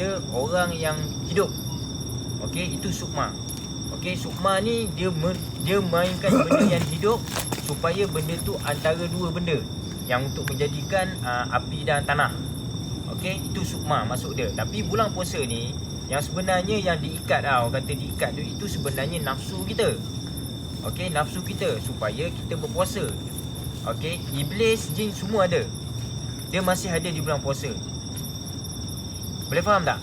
kepada orang yang hidup. Okey, itu sukma. Okey, sukma ni dia dia mainkan benda yang hidup supaya benda tu antara dua benda yang untuk menjadikan uh, api dan tanah. Okey, itu sukma masuk dia. Tapi bulan puasa ni yang sebenarnya yang diikat ah orang kata diikat tu itu sebenarnya nafsu kita. Okey, nafsu kita supaya kita berpuasa. Okey, iblis, jin semua ada. Dia masih ada di bulan puasa. Boleh faham tak?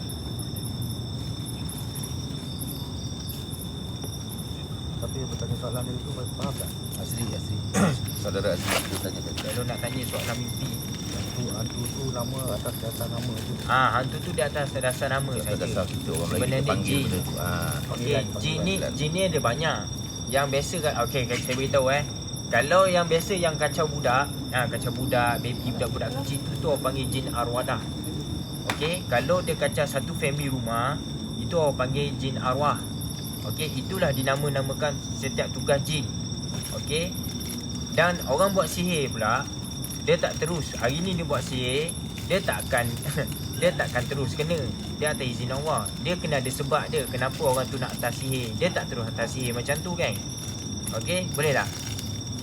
Tapi yang bertanya soalan dia tu faham tak? Asli, asli. Saudara asli kita tanya tadi. Kalau nak tanya soalan mimpi. Hantu, hantu tu nama atas dasar nama tu. Ah, hantu tu di atas dasar nama Atas saja. dasar kita orang Melayu kita panggil jin. benda. Ah, Okey, jin ni panggilan. jin ni ada banyak. Yang biasa kan okey okay, saya beritahu eh. Kalau yang biasa yang kacau budak, ah kacau budak, baby budak-budak kecil tu tu orang panggil jin arwadah. Okey, kalau dia kacau satu family rumah, itu orang panggil jin arwah. Okey, itulah dinama-namakan setiap tugas jin. Okey. Dan orang buat sihir pula, dia tak terus. Hari ni dia buat sihir, dia takkan dia takkan terus kena. Dia atas izin Allah. Dia kena ada sebab dia kenapa orang tu nak atas sihir. Dia tak terus atas sihir macam tu kan. Okey, boleh tak?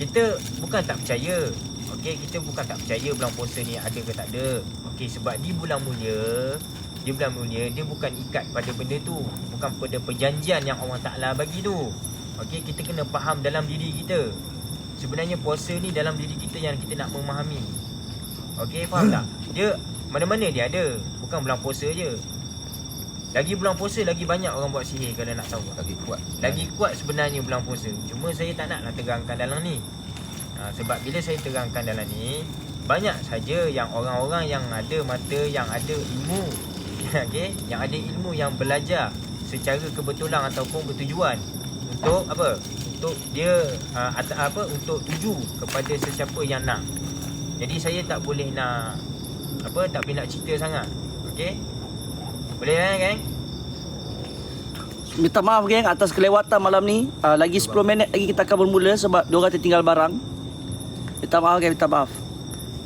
Kita bukan tak percaya. Okey, kita bukan tak percaya bulan puasa ni ada ke tak ada. Okey, sebab di bulan mulia, di bulan mulia dia bukan ikat pada benda tu. Bukan pada perjanjian yang Allah Taala bagi tu. Okey, kita kena faham dalam diri kita. Sebenarnya puasa ni dalam diri kita yang kita nak memahami. Okey, faham tak? Dia mana-mana dia ada. Bukan bulan puasa je. Lagi bulan puasa lagi banyak orang buat sihir kalau nak tahu. Lagi kuat. Lagi kuat sebenarnya bulan puasa. Cuma saya tak naklah terangkan dalam ni. Ha, sebab bila saya terangkan dalam ni, banyak saja yang orang-orang yang ada mata, yang ada ilmu, okey, yang ada ilmu yang belajar secara kebetulan ataupun bertujuan untuk apa? Untuk dia uh, atau apa? Untuk tuju kepada sesiapa yang nak. Jadi saya tak boleh nak apa? Tak boleh nak cerita sangat. Okey? Boleh kan, geng? Minta maaf geng atas kelewatan malam ni. Uh, lagi 10 minit lagi kita akan bermula sebab diorang tertinggal barang. Minta maaf geng, minta maaf.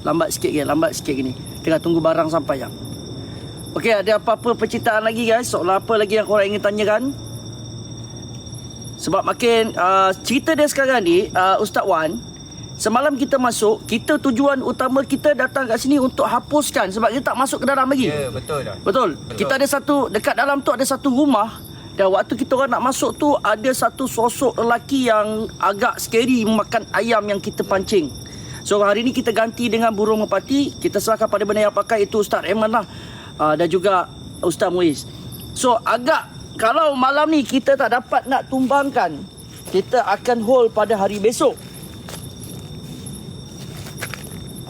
Lambat sikit geng, lambat sikit gini. Tengah tunggu barang sampai ya. Okey, ada apa-apa percintaan lagi guys? Soalan apa lagi yang korang ingin tanyakan? Sebab makin uh, cerita dia sekarang ni uh, Ustaz Wan Semalam kita masuk Kita tujuan utama kita datang kat sini Untuk hapuskan Sebab kita tak masuk ke dalam lagi Ya, betul dah. Betul. Betul. Kita ada satu dekat dalam tu ada satu rumah dan waktu kita orang nak masuk tu ada satu sosok lelaki yang agak scary memakan ayam yang kita pancing. So hari ni kita ganti dengan burung merpati. Kita serahkan pada benda yang pakai itu Ustaz Rahman lah. Uh, dan juga Ustaz Muiz. So agak kalau malam ni kita tak dapat nak tumbangkan kita akan hold pada hari besok.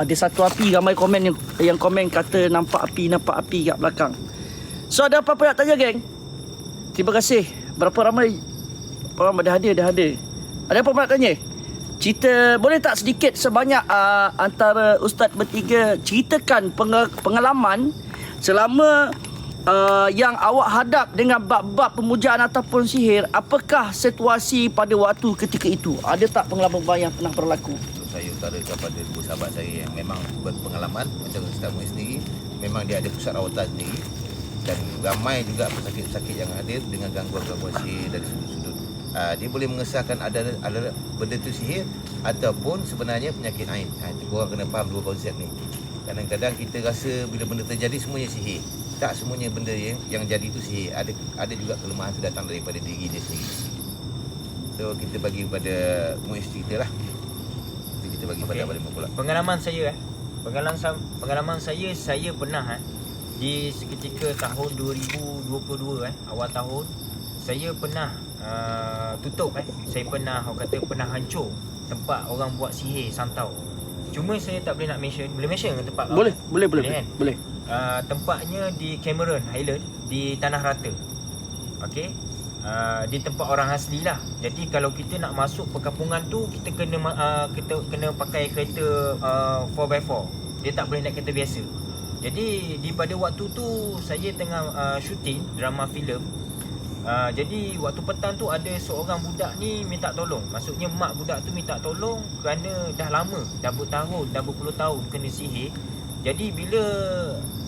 Ada satu api ramai komen yang, yang komen kata nampak api nampak api kat belakang. So ada apa-apa nak tanya geng? Terima kasih. Berapa ramai ramai dah ada dah ada. Ada apa-apa nak tanya? Cerita boleh tak sedikit sebanyak uh, antara ustaz bertiga ceritakan pengalaman selama uh, yang awak hadap dengan bab-bab pemujaan ataupun sihir apakah situasi pada waktu ketika itu ada tak pengalaman yang pernah berlaku saya utarakan pada dua sahabat saya yang memang berpengalaman macam Ustaz Muiz sendiri memang dia ada pusat rawatan sendiri dan ramai juga pesakit-pesakit yang hadir dengan gangguan-gangguan sihir dari sudut-sudut. Uh, dia boleh mengesahkan ada ada benda tu sihir ataupun sebenarnya penyakit ain. Ha, itu korang kena faham dua konsep ni. Kadang-kadang kita rasa bila benda terjadi semuanya sihir. Tak semuanya benda yang yang jadi tu sihir. Ada ada juga kelemahan tu datang daripada diri dia sendiri. So kita bagi pada Muiz cerita lah. Kita bagi pada Okey. Abang Limau pula. Pengalaman saya eh. Pengalaman pengalaman saya saya pernah eh di seketika tahun 2022 eh awal tahun saya pernah uh, tutup eh. Saya pernah orang kata pernah hancur tempat orang buat sihir santau. Cuma saya tak boleh nak mention. Boleh mention ke tempat? boleh boleh boleh Boleh kan? boleh Uh, tempatnya di Cameron Highland di Tanah Rata. Okey. Uh, di tempat orang asli lah. Jadi kalau kita nak masuk perkampungan tu kita kena uh, kita kena pakai kereta uh, 4x4. Dia tak boleh naik kereta biasa. Jadi di pada waktu tu saya tengah uh, shooting drama filem. Uh, jadi waktu petang tu ada seorang budak ni minta tolong. Maksudnya mak budak tu minta tolong kerana dah lama, dah bertahun, dah berpuluh tahun kena sihir. Jadi bila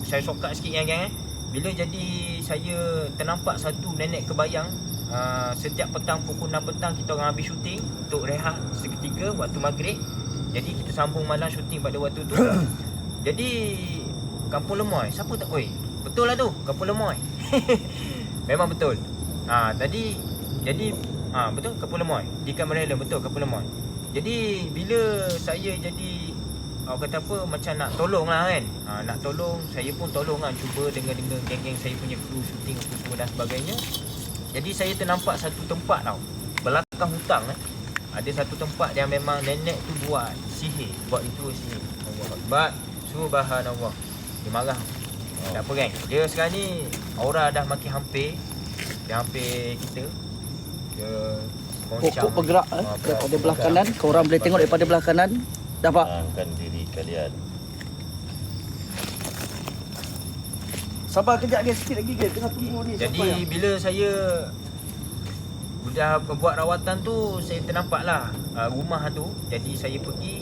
saya shortcut sikit yang eh. bila jadi saya ternampak satu nenek kebayang uh, setiap petang pukul 6 petang kita orang habis syuting untuk rehat seketika waktu maghrib. Jadi kita sambung malam syuting pada waktu tu. jadi Kampung Lemoy, siapa tak oi? Betul lah tu, Kampung Lemoy. Memang betul. Ha, tadi jadi ha, betul Kampung Lemoy. Di Cameron betul Kampung Lemoy. Jadi bila saya jadi Awak kata apa macam nak tolong lah kan. Ha, Nak tolong Saya pun tolong lah. Cuba dengan geng-geng saya punya kru shooting apa semua dan sebagainya. Jadi saya ternampak satu tempat tau. Belakang hutang eh. Ada satu tempat yang memang nenek tu buat sihir. Buat itu sihir. Allah Akbar. Subhanallah Dia marah oh. Tak apa kan Dia sekarang ni Aura dah makin hampir Dia hampir kita Dia Pokok bergerak eh, daripada belah kanan. Korang boleh tengok daripada belah kanan. Dapat. Angkan diri kalian. Sabar kejap geng, sikit lagi geng. Tengah tunggu ni. Jadi yang- bila saya dah buat rawatan tu saya ternampak lah uh, rumah tu jadi saya pergi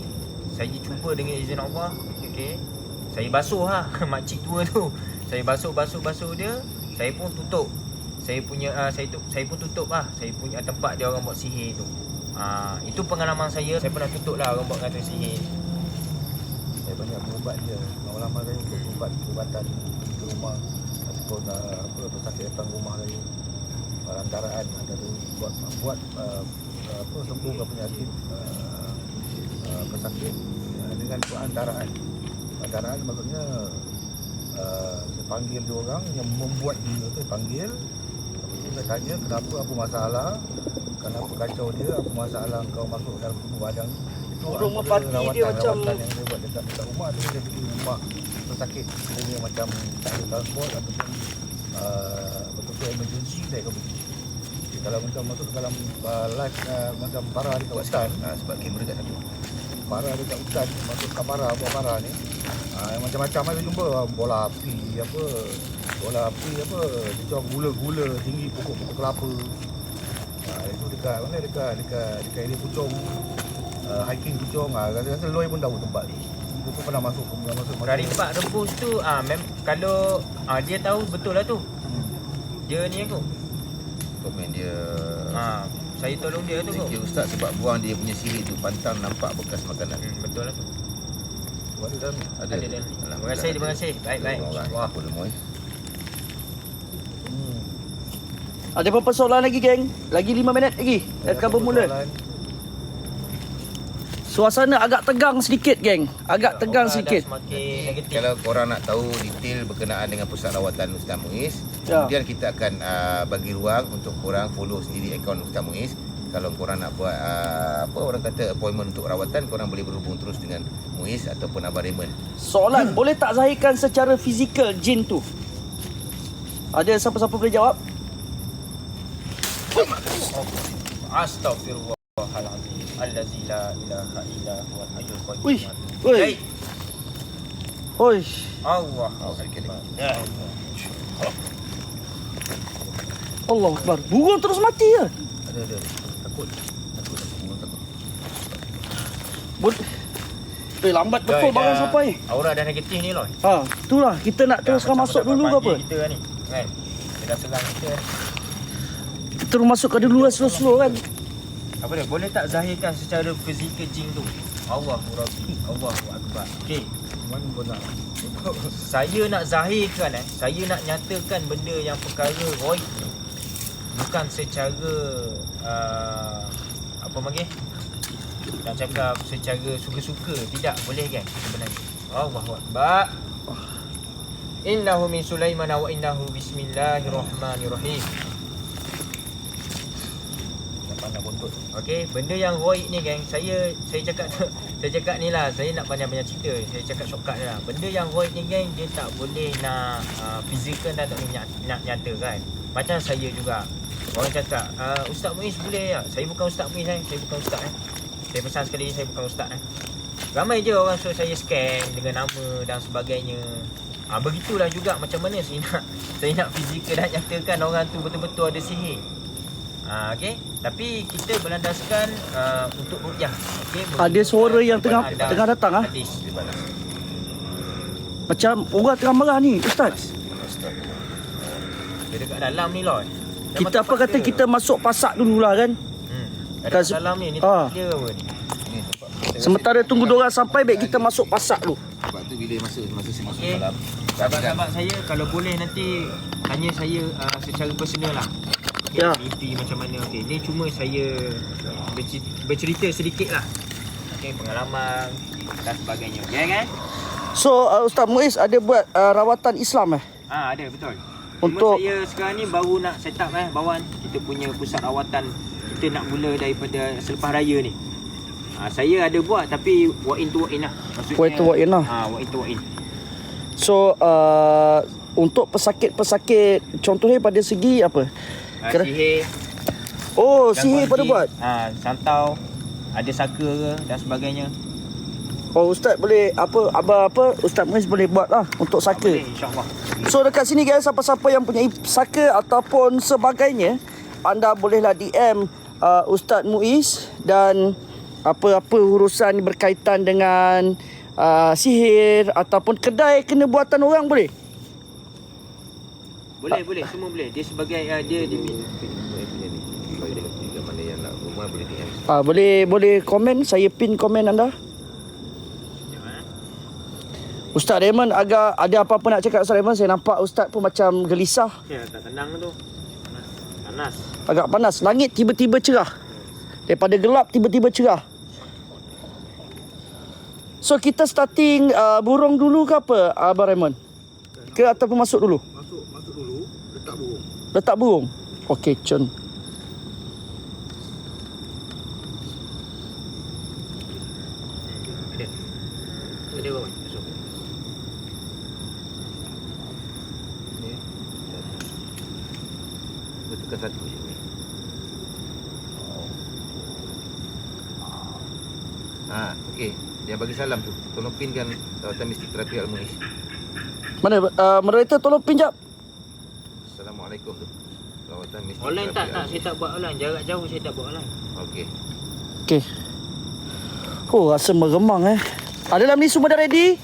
saya cuba dengan izin Allah okey saya basuh lah makcik tua tu. Saya basuh basuh basuh dia saya pun tutup. Saya punya uh, saya tu saya pun tutup lah. Saya punya tempat dia orang buat sihir tu. Uh, itu pengalaman saya. Saya pernah tutup lah orang buat kata sihir. Saya banyak berubat je Lama-lama saya untuk berubat Perubatan ke rumah. Ataupun uh, apa pesakit datang rumah saya Perantaraan Ada tu buat buat uh, apa sembuhkan penyakit uh, uh, pesakit. Uh, dengan perantaraan. Perantaraan maksudnya uh, saya panggil dia orang yang membuat dia tu panggil. Lepas tu saya tanya kenapa apa masalah? Kenapa kacau dia? Apa masalah kau masuk dalam badan Itu Rumah antara parti dia macam- yang saya buat dekat, dekat rumah tu Saya pergi rumah pesakit Dia macam tak ada transport Ataupun uh, betul-betul emergency Saya akan pergi Kalau macam masuk dalam uh, live uh, Macam para dekat hutan Ha, sebab kamera kat satu. Para dekat hutan Masuk kat para Buat para ni uh, Macam-macam ada jumpa. Bola api apa Bola api apa Dia gula-gula Tinggi pokok-pokok kelapa. Uh, Itu dekat mana Dekat Dekat Dekat area Puchong. Uh, Hiking Puchong. Uh, Rasa-rasa Loi pun tahu tempat ni. Itu pun pernah masuk Pernah masuk dari Pak Rebus tu ah mem kalau ah dia tahu betul lah tu. Hmm. dia ni aku Komen dia. ah saya tolong dia tu you Ustaz sebab buang dia punya sirih tu pantang nampak bekas makanan. hmm, betul lah tu Ada dalam ni Ada. Ada, ada. Terima kasih, terima kasih. Baik, baik. Wah, apa lemoy. hmm. Ada berapa soalan lagi geng? Lagi 5 minit lagi. Dah akan bermula. Soalan. Suasana agak tegang sedikit geng. Agak tegang Orang sedikit. Kalau korang nak tahu detail berkenaan dengan pusat rawatan Ustaz Muiz, Ya. kemudian kita akan uh, bagi ruang untuk korang follow sendiri akaun Ustaz Muiz. Kalau korang nak buat uh, apa orang kata appointment untuk rawatan, korang boleh berhubung terus dengan Muiz ataupun Abang Raymond. Soalan, boleh tak zahirkan secara fizikal jin tu? Ada siapa-siapa boleh jawab? Astaghfirullahalazim. Allazi la ilaha illa huwal hayyul qayyum. Baik. Oi. Allah. Allah. Allah Akbar. Burung terus mati ya. Ada ada. Takut. Takut takut takut. Boleh. Eh lambat betul Dah- barang sampai. Aura dah negatif ni loh. Ha, itulah kita nak teruskan masuk dulu ke apa? Kita ni. Kan? Dia dah serang kita. Kita terus masuk ke dulu lah slow-slow kan. Apa dia? Boleh tak zahirkan secara fizikal jin tu? Allahu Rabbi. Allahu Akbar. Okey. Mana pun Saya nak zahirkan eh, saya nak nyatakan benda yang perkara Roy ni bukan secara uh, apa panggil? Nak cakap secara suka-suka, tidak boleh kan sebenarnya. Allahu Akbar. Innahu min Sulaiman wa innahu bismillahirrahmanirrahim. Pandang bontot Okey, benda yang Roy ni geng, saya saya cakap saya cakap ni lah, saya nak banyak-banyak cerita. Saya cakap shortcut lah. Benda yang Roy ni geng, dia tak boleh nak uh, fizikal dan tak boleh nak nyata kan. Macam saya juga. Orang cakap, uh, Ustaz Muiz boleh tak? Saya bukan Ustaz Muiz eh. Saya bukan Ustaz eh. Saya pesan sekali saya bukan Ustaz eh. Ramai je orang suruh saya scan dengan nama dan sebagainya. Ah begitulah juga macam mana saya nak saya nak fizikal dan nyatakan orang tu betul-betul ada sihir. Ah okey. Tapi kita berlandaskan uh, untuk ruqyah. Okey. Ada suara yang tengah tengah datang ah. Hadis. Macam orang tengah marah ni, ustaz. Ustaz. Dia dekat dalam ni Lord. Kita apa kata dia. kita masuk pasak dululah kan. Hmm. Dekat Kas- dalam ni ni Ah. dia apa ni? Ni tempat. Sementara tunggu diorang sampai baik kita masuk pasak dulu. Sebab tu bila masa masa saya masuk Okey. dalam Sahabat-sahabat saya kalau boleh nanti tanya saya uh, secara personal lah. Okay, Ya. Mimpi macam mana. Okey, ni cuma saya bercerita, bercerita sedikit lah. Okey, pengalaman dan sebagainya. Ya kan? So uh, Ustaz Muiz ada buat uh, rawatan Islam eh? Ah ada betul. Untuk- Cuma saya sekarang ni baru nak set up eh bawan kita punya pusat rawatan kita nak mula daripada selepas raya ni. Ah saya ada buat tapi walk in to walk in lah. Maksudnya Walk in to walk in lah. Ah walk in to walk in. So uh, untuk pesakit-pesakit contohnya pada segi apa? Ah, Kira- sihir, Oh, sihir pada buat. Ah santau, ada saka ke dan sebagainya. Oh ustaz boleh apa abang apa Ustaz Muiz boleh buat lah untuk saka. Boleh insya-Allah. So dekat sini guys siapa-siapa yang punya saka ataupun sebagainya anda bolehlah DM uh, Ustaz Muiz dan apa-apa urusan berkaitan dengan uh, sihir ataupun kedai kena buatan orang boleh. Boleh boleh semua boleh. Dia sebagai uh, dia. Kalau tiga mana yang nak rumah boleh DM. Uh, boleh boleh komen saya pin komen anda. Ustaz Raymond agak ada apa-apa nak cakap Ustaz Raymond? Saya nampak Ustaz pun macam gelisah. Ya, tak tenang tu. Panas. Panas. agak panas. Langit tiba-tiba cerah. Daripada gelap tiba-tiba cerah. So kita starting uh, burung dulu ke apa Abang Raymond? Ke ataupun masuk dulu? Masuk masuk dulu, letak burung. letak burung. Okey Chun Ada. Ada kawan. Masuk. Ni. Dia tukar satu je ni. Ha, okey. Dia bagi salam tu. Tolong pinkan rawatan mistik terapi Al-Muiz. mana uh, moderator tolong pinjam Assalamualaikum tu. Rawatan mistik Online tak terapi tak Al-Muiz. saya tak buat online. Jarak jauh saya tak buat online. Okey. okey oh rasa meremang eh ah, dalam ni semua dah ready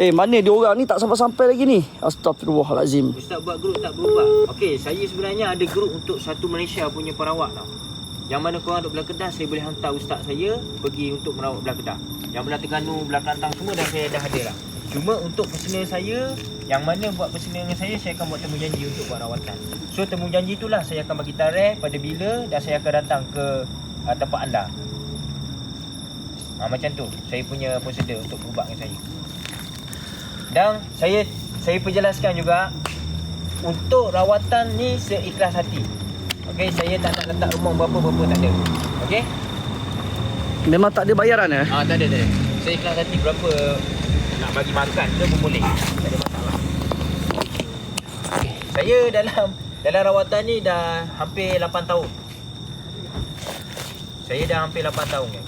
eh mana dia orang ni tak sampai-sampai lagi ni astagfirullahalazim Ustaz buat grup tak berubah. Okey, saya sebenarnya ada grup untuk satu Malaysia punya perawat tau. Yang mana korang duduk belah Kedah, saya boleh hantar ustaz saya pergi untuk merawat belah Kedah. Yang belah Terengganu, belah Kelantan semua dah saya dah ada lah. Cuma untuk personal saya, yang mana buat personal dengan saya, saya akan buat temu janji untuk buat rawatan. So temu janji itulah saya akan bagi tarikh pada bila dan saya akan datang ke uh, tempat anda. Ha, macam tu, saya punya prosedur untuk berubat dengan saya. Dan saya saya perjelaskan juga untuk rawatan ni seikhlas hati. Okey, saya tak nak letak rumah berapa-berapa tak ada. Okey? memang tak ada bayaran eh Ah, tak ada, tak ada. Saya ikhlas hati berapa nak bagi makan ke pun boleh. Tak ada masalah. Okey, saya dalam dalam rawatan ni dah hampir 8 tahun. Saya dah hampir 8 tahun kan.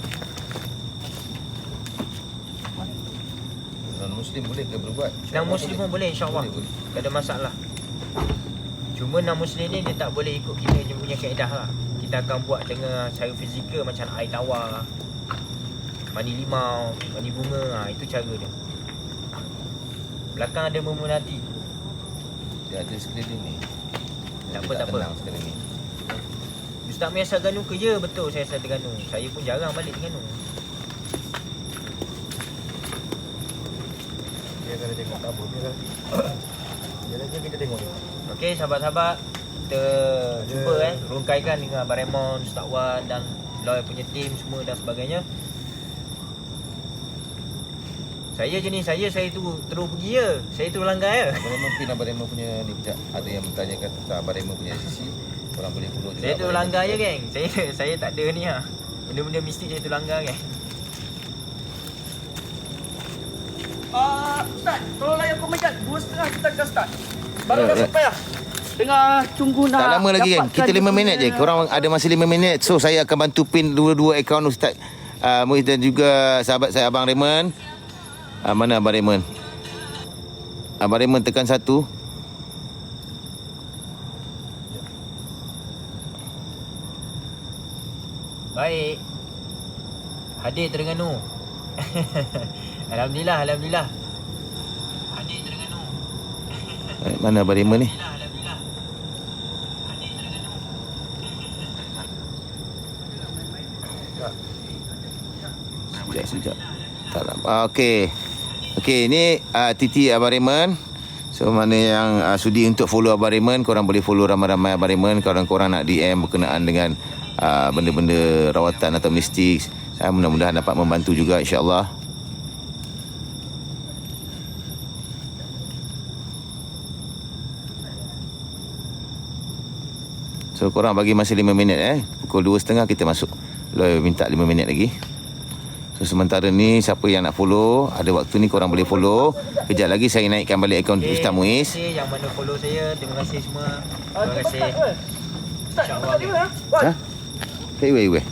Non-Muslim boleh ke berbuat? Non muslim pun boleh insya-Allah. Boleh, boleh. Tak ada masalah. Cuma non muslim ni dia tak boleh ikut kita je punya kaedah lah. Kita akan buat dengan cara fizikal macam air tawar. Mani limau, mani bunga, ha, itu cara dia. Belakang ada memunati. Dia ada sekeliling ni. Tak apa, tak apa. tenang sekarang ni. Ustaz Mi asal Terengganu ke? Ya betul saya asal Terengganu. Saya pun jarang balik Terengganu. Dia akan tengok tak apa. Dia akan lagi kita tengok dia. Okey sahabat-sahabat kita cuba eh rungkaikan dengan Abang Raymond, Ustaz Wan dan Loy punya team semua dan sebagainya. Saya je ni, saya saya tu terus pergi je. Saya terus langgar je. Abang Raymond pin Abang Raymond punya ni sekejap. Ada yang bertanyakan tentang Abang Raymond punya sisi. Korang boleh follow juga. Saya terus langgar je juga. geng. Saya saya tak ada ni ha. Benda-benda mistik saya terus langgar geng. Ustaz, tolong layan komen kan. Dua setengah kita akan start. Baru dah Alright. sampai lah. Tengah tunggu nak Tak lama lagi kan. Kita 5 minit je. Korang ada masa 5 minit. So saya akan bantu pin dua-dua akaun Ustaz uh, Muiz dan juga sahabat saya Abang Raymond. Uh, mana Abang Raymond? Abang Raymond tekan satu. Baik. Hadir Terengganu. alhamdulillah, alhamdulillah. Terengganu. Eh, mana Raymond ni? Sekejap, sekejap. Tak nampak. Ah, Okey. Okey, ni uh, Titi Abang Raymond. So, mana yang uh, sudi untuk follow Abang Raymond, korang boleh follow ramai-ramai Abang Raymond. Korang-korang nak DM berkenaan dengan uh, benda-benda rawatan atau mistik. Saya mudah-mudahan dapat membantu juga insyaAllah. So korang bagi masa 5 minit eh Pukul 2.30 kita masuk Loy minta 5 minit lagi So sementara ni Siapa yang nak follow Ada waktu ni korang boleh follow Kejap lagi saya naikkan balik akaun Okay, Ustaz Muiz Terima kasih yang mana follow saya. Terima kasih semua. Terima kasih. InsyaAllah. Ha? Okay, weh, weh.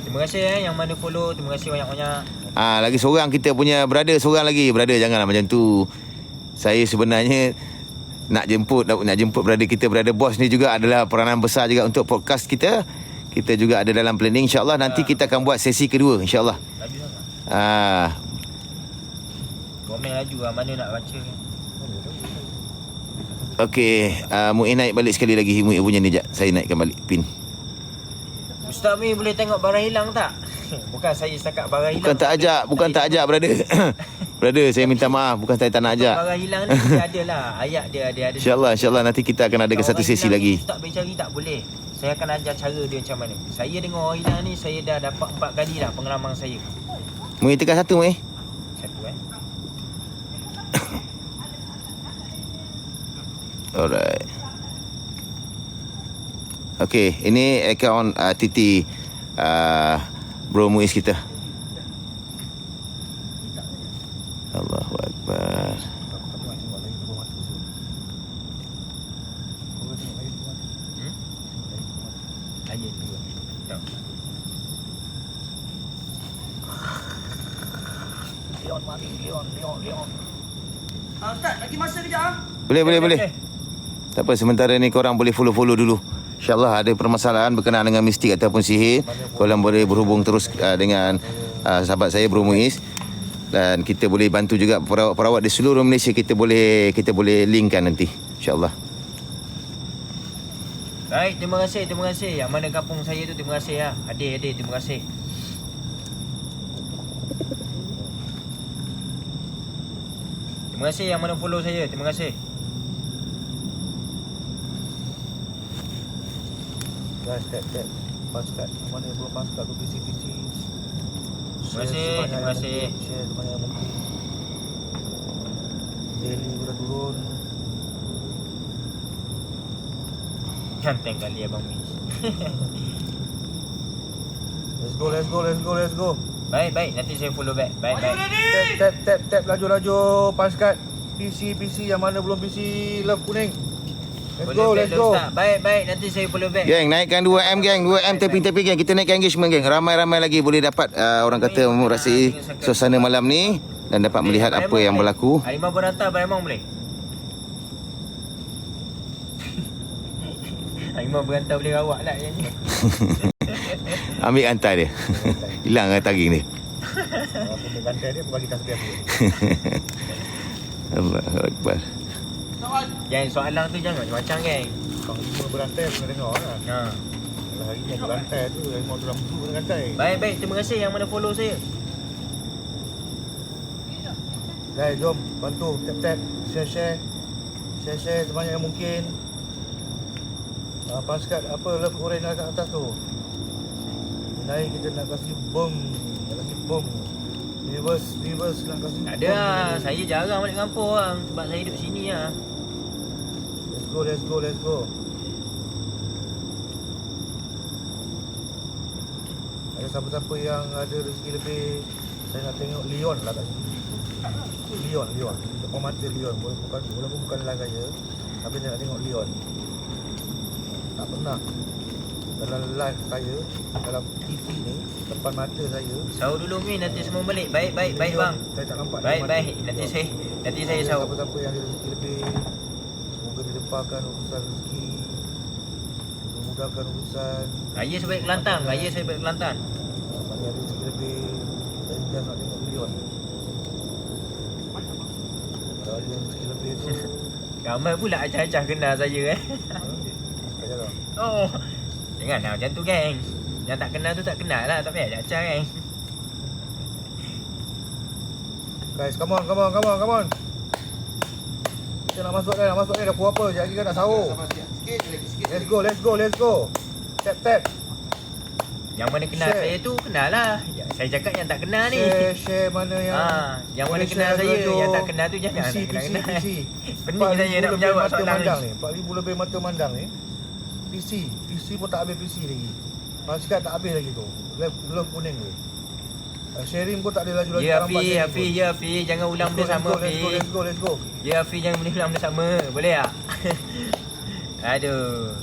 Terima kasih eh yang mana follow. Terima kasih banyak-banyak. Ah lagi seorang kita punya brother seorang lagi. Brother janganlah macam tu. Saya sebenarnya nak jemput nak, jemput brother kita brother boss ni juga adalah peranan besar juga untuk podcast kita. Kita juga ada dalam planning insyaallah nanti kita akan buat sesi kedua insyaallah. Sangat. Ah Komen laju lah. Mana nak baca. okey, uh, Muin naik balik sekali lagi Muin punya ni jap. Saya naikkan balik pin. Ustaz Mi boleh tengok barang hilang tak? Bukan saya setakat barang hilang. Bukan tak ajak, bukan tak ajak brother. brother saya minta maaf bukan saya tak nak ajak. Barang hilang ni dia ada lah. Ayat dia ada. ada. InsyaAllah, insyaAllah nanti kita akan adakan satu Orang sesi lagi. Tak boleh cari tak boleh. Saya akan ajar cara dia macam mana. Saya dengan orang hilang ni saya dah dapat empat kali dah pengalaman saya. Muin tekan satu Muin. Satu eh. Alright. Okay, ini akaun uh, Titi uh, Bro Muiz kita. Allahu Akbar. Boleh. Ah, ah. Boleh, boleh, boleh. Tak apa, sementara ni korang boleh follow-follow dulu. InsyaAllah ada permasalahan berkenaan dengan mistik ataupun sihir. Korang boleh berhubung terus uh, dengan uh, sahabat saya Bro Muiz. Dan kita boleh bantu juga perawat-perawat di seluruh Malaysia kita boleh kita boleh linkkan nanti. InsyaAllah. Baik, terima kasih, terima kasih. Yang mana kampung saya tu terima kasih lah. Adik, adik, terima kasih. Terima kasih yang mana follow saya. Terima kasih. Guys, tap, tap. Pass card. Yang mana yang belum pass card tu PC-PC. Terima kasih, terima kasih. Share sebanyak yang mungkin. Daily pun dah turun. Ganteng kali Abang Mish. Let's go, let's go, let's go, let's go. baik, baik. Nanti saya follow back. Baik, baik. Tap, tap, tap, tap. Laju, laju. Pass card. PC, PC. Yang mana belum PC. Love kuning. Let's Follow go, let's go. Ustaz. Baik, baik. Nanti saya follow back. Geng, naikkan 2M geng, 2M tapping-tapping geng. Kita naikkan engagement geng. Ramai-ramai lagi boleh dapat uh, orang kata merasai suasana malam ni dan dapat melihat Boleh, apa Abang yang boleh. berlaku. Harimau berantai Abang Emang boleh? Harimau berantai boleh rawak lah yang ni. Ambil hantar dia. Hilang lah tagging dia. Kalau aku main gantai dia, aku bagi tasbih aku. Allahu Akbar. Yang soalan tu jangan macam-macam geng. Bang lima berantai kena dengar lah. Ha. Kalau hari aku gantai tu, hari mau tu dalam tu kena gantai. Baik, baik. Terima kasih yang mana follow saya. Guys, jom bantu tap tap share share. Share share sebanyak yang mungkin. Uh, pas kat apa love goreng kat atas tu. Naik kita nak kasih bom, nak kasih bom. Reverse, reverse nak kasih Tak ada lah. Saya jarang balik kampung orang. Sebab saya duduk sini lah. Go, let's go, let's go. Ada siapa-siapa yang ada rezeki lebih Saya nak tengok Leon lah kat sini Leon, Leon Depan mata Leon Walaupun bukan, walaupun bukan dalam saya Tapi saya nak tengok Leon Tak pernah Dalam live saya Dalam TV ni Depan mata saya Sahur dulu Mi. Nanti semua balik. Baik, baik. Baik Leon, bang. Saya tak nampak Baik, baik. Nanti saya nanti saya sahur. Siapa-siapa yang ada rezeki lebih Dilepaskan urusan rezeki Memudahkan urusan Raya saya balik Kelantan. Raya saya balik Kelantan. Ada rezeki lebih Saya just nak tengok Kalau ada yang rezeki lebih tu Ramai pula acah-acah kenal saya eh. Oh. Janganlah macam tu geng. Yang tak kenal tu tak kenal lah. Tak payah ada acah geng. Guys, come on, come on, come on, come on. Kita nak masuk kan, nak masuk kan, dah pukul apa? Sekejap lagi kan nak sahur. Let's go, let's go, let's go. Tap, tap. Yang mana kenal Share. saya tu kenal lah. Ya, Saya cakap yang tak kenal ni. Share, share mana yang... Ha, yang mana kenal saya, radio. yang tak kenal tu jangan PC, tak kenal PC. PC. Pening saya nak 4,000 menjawab soalan mandang ni. ni. 4,000 lebih mata mandang ni. PC. PC pun tak habis PC lagi. Orang cakap tak habis lagi tu. Love kuning tu. Uh, sharing pun tak ada. Ya nampak Hafiz, sharing Hafiz, pun. ya Hafiz. Jangan ulang benda sama Hafiz. Let's go, let's go, let's go. Ya Hafiz jangan ulang benda sama. Boleh tak? Aduh.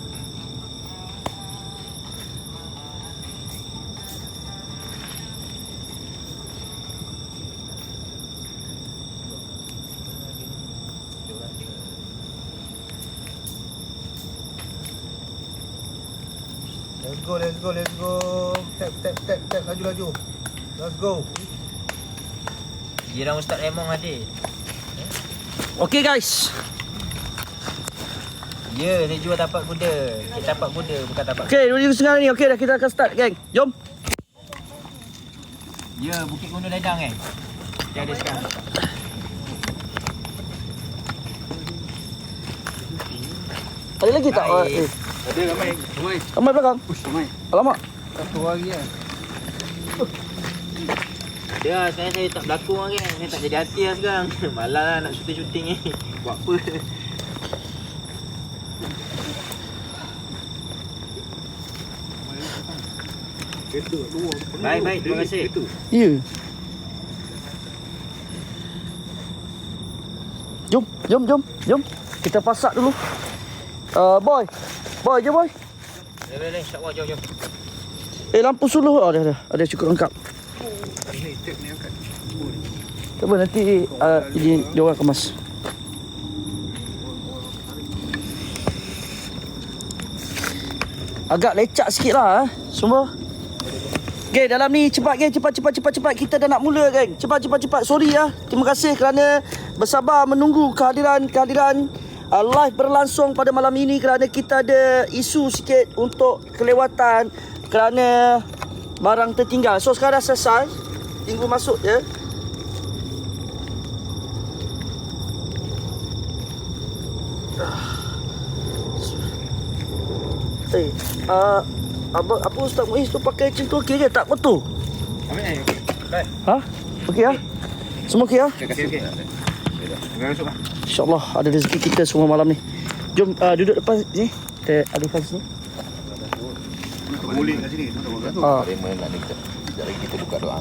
Let's go, let's go, let's go. Tap, tap, tap, tap. Laju-laju. Let's go. Jiran Ustaz Raymond adik. Okay guys. Ya, saya jual tapak kuda. Eh, tapak kuda bukan tapak. Okay, dua ribu setengah ni. Okay dah kita akan start geng. Jom. Ya, Bukit Gunung Ledang kan? Dia ada sekarang. Ada lagi tak? Baik. Ada ramai. Ramai. ramai belakang. Ush, ramai. Alamak. Satu hari kan. Ya, sekarang saya tak berlakon lah kan. Saya tak jadi artis lah sekarang. Malas lah nak syuting-syuting ni. Buat apa? Kereta dua. Baik, baik. Terima kasih. Kereta. Ya. Jom, jom, jom, jom. Kita pasak dulu. Uh, boy. Boy, jom boy. Boleh, boleh. InsyaAllah, jom, jom. Eh, lampu suluh. Oh, ada, ada. Ada cukup lengkap. Ni, cek ni angkat. Oh, ni. Tak apa, nanti uh, ini dia orang kemas. Agak lecak sikit lah eh, semua. Geng, dalam ni cepat geng, cepat cepat cepat cepat. Kita dah nak mula geng. Cepat cepat cepat. Sorry ya. Terima kasih kerana bersabar menunggu kehadiran kehadiran uh, live berlangsung pada malam ini kerana kita ada isu sikit untuk kelewatan kerana barang tertinggal. So sekarang dah selesai. Tunggu masuk je. Eh, uh, apa apa Ustaz Muiz tu pakai macam tu okey ke? Tak betul. Ambil ni. Baik. Ha? Okey ah? Semua okey ah? Okey, okey. Lah. InsyaAllah ada rezeki kita semua malam ni. Jom uh, duduk depan sini. Kita alihkan sini. Boleh kat sini. Ah, Raymond nak ni kita. Lagi kita buka doa.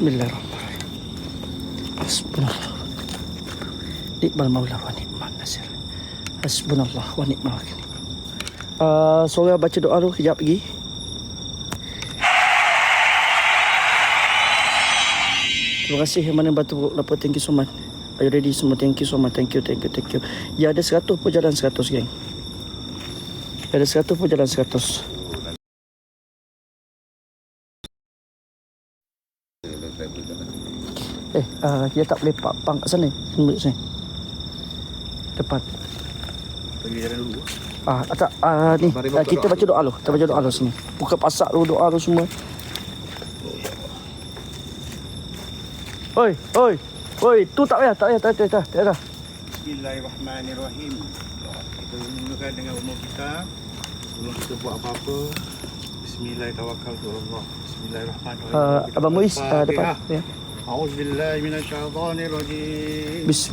Bismillahirrahmanirrahim. Hasbunallah. Nikmal maula wa nikmal nasir. Hasbunallah wa nikmal wakil. Uh, Seorang baca doa dulu kejap lagi. Terima kasih yang mana bantu lapor. Thank you so much. Are you ready semua? Thank you so much. Thank you, thank you, thank you. Ya ada 100 pun jalan 100 geng. Ya ada 100 pun jalan 100. Eh, uh, dia tak boleh pak pang kat sana. Tunggu sini. Depan. Pergi jalan dulu. Ah, tak ah ni Mari ah, baca kita doa baca doa dulu. Kita baca doa dulu sini. Buka pasak dulu doa dulu semua. Oi, oi. Oi, tu tak payah, tak payah, tak payah, tak payah. Tak payah. Bismillahirrahmanirrahim. Kita mulakan dengan umur kita. Sebelum kita buat apa-apa. Bismillahirrahmanirrahim. Bismillahirrahmanirrahim. Uh, Abang Muiz uh, depan. Ya. أعوذ بالله من الشيطان الرجيم. Bis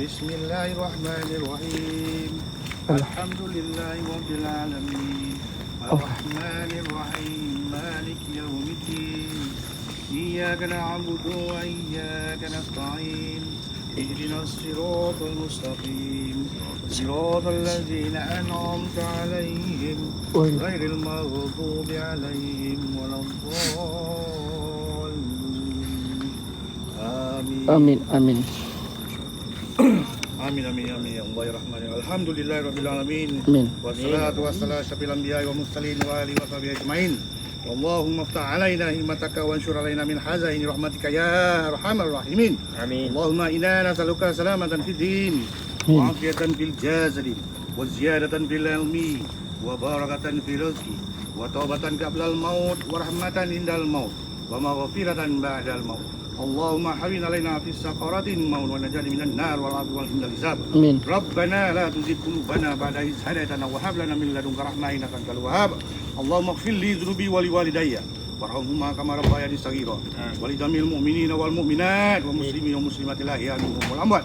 بسم الله الرحمن الرحيم. الحمد لله رب العالمين. الرحمن الرحيم. مالك يوم الدين. إياك نعبد وإياك نستعين. اهدنا الصراط المستقيم. صراط الذين أنعمت عليهم. غير المغضوب عليهم ولا الضالين. آمين Amin, amin. آمين آمين آمين يا الله الرحمن الرحيم الحمد لله رب العالمين Amin. والصلاة والسلام على أشرف الأنبياء والمرسلين وآله وصحبه أجمعين اللهم افتح علينا همتك وانشر علينا من حزائن رحمتك يا ارحم الراحمين Amin. اللهم انا نسالك سلامة في الدين وعافية في الجسد وزيادة في العلم وبركة في الرزق وتوبة قبل الموت ورحمة عند الموت ومغفرة بعد الموت اللهم حبنا علينا في السقرات الموت ونجاة من النار والعافية والحمد لله Amin. ربنا لا تزغ قلوبنا بعد إذ هديتنا وهب لنا من لدنك رحمة إنك أنت الوهاب. اللهم اغفر لي ذنوبي ولوالدي. وارحمهما كما ربياني صغيرا. ولجميع المؤمنين والمؤمنات والمسلمين والمسلمات الأحياء منهم والأموات.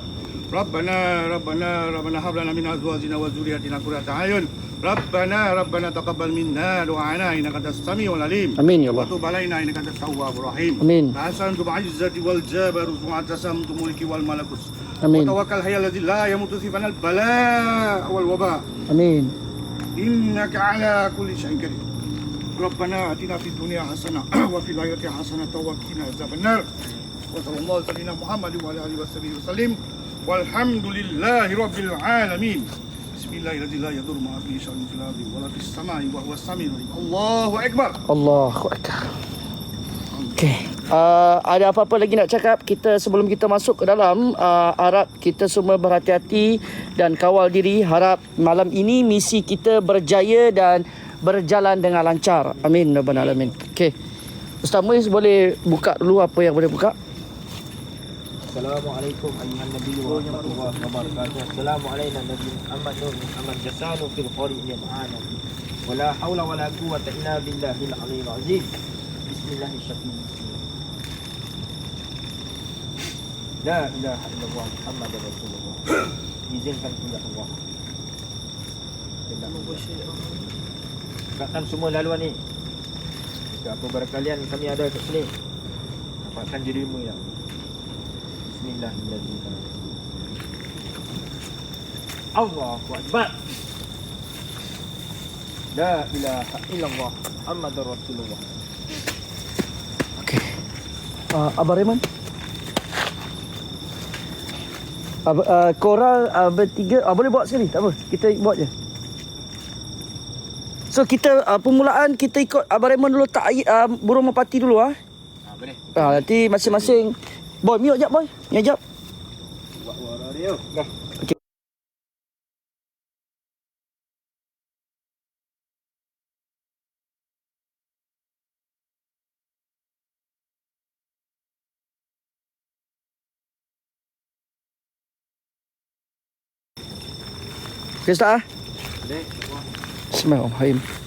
ربنا ربنا ربنا هب لنا من أزواجنا وذرياتنا قرة أعين. ربنا ربنا تقبل منا دعانا إنك أنت السميع العليم Amin ya Allah. وتب علينا إنك أنت التواب الرحيم Amin. فأحسنت بعزة والجبروت واعتصمت ملك والملكوت Amin. وتوكل هي الذي لا يموت فينا البلاء والوباء Amin. إنك على كل شيء قدير ربنا آتنا في الدنيا حسنة وفي الآخرة حسنة وقنا عذاب النار وصلى الله على سيدنا محمد وعلى آله وصحبه وسلم والحمد لله رب العالمين Allahu Akbar. Allahu Akbar. Okay. Uh, ada apa-apa lagi nak cakap? Kita sebelum kita masuk ke dalam uh, harap kita semua berhati-hati dan kawal diri. Harap malam ini misi kita berjaya dan berjalan dengan lancar. Amin rabbal alamin. Okey. Ustaz Muiz boleh buka dulu apa yang boleh buka? Assalamualaikum ayuhan nabi wa rahmatullahi wa barakatuh. Assalamu alayna nabi Muhammad nur Muhammad jasanu fil qari min ana. Wala haula wala quwwata illa billahil aliyyil azim. Bismillahirrahmanirrahim. La ilaha illallah Muhammad Rasulullah. Izinkan kepada Allah. Katakan semua laluan ni. Jika apa berkalian kami ada kat sini. Dapatkan dirimu ya. Bismillahirrahmanirrahim. Allahu Akbar. La ilaha illallah Muhammadur Rasulullah. okey uh, Abang Raymond Ab, uh, korang uh, bertiga uh, boleh bawa sekali tak apa kita bawa je So kita uh, permulaan kita ikut Abang Raymond dulu tak uh, burung merpati dulu ah. Ha boleh. Ah nanti masing-masing Boy, mute jap boy. Mute jap. Buat buat radio. Dah. Okay, start ah. Bismillahirrahmanirrahim.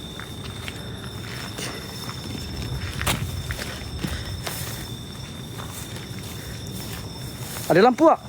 Ada lampu tak?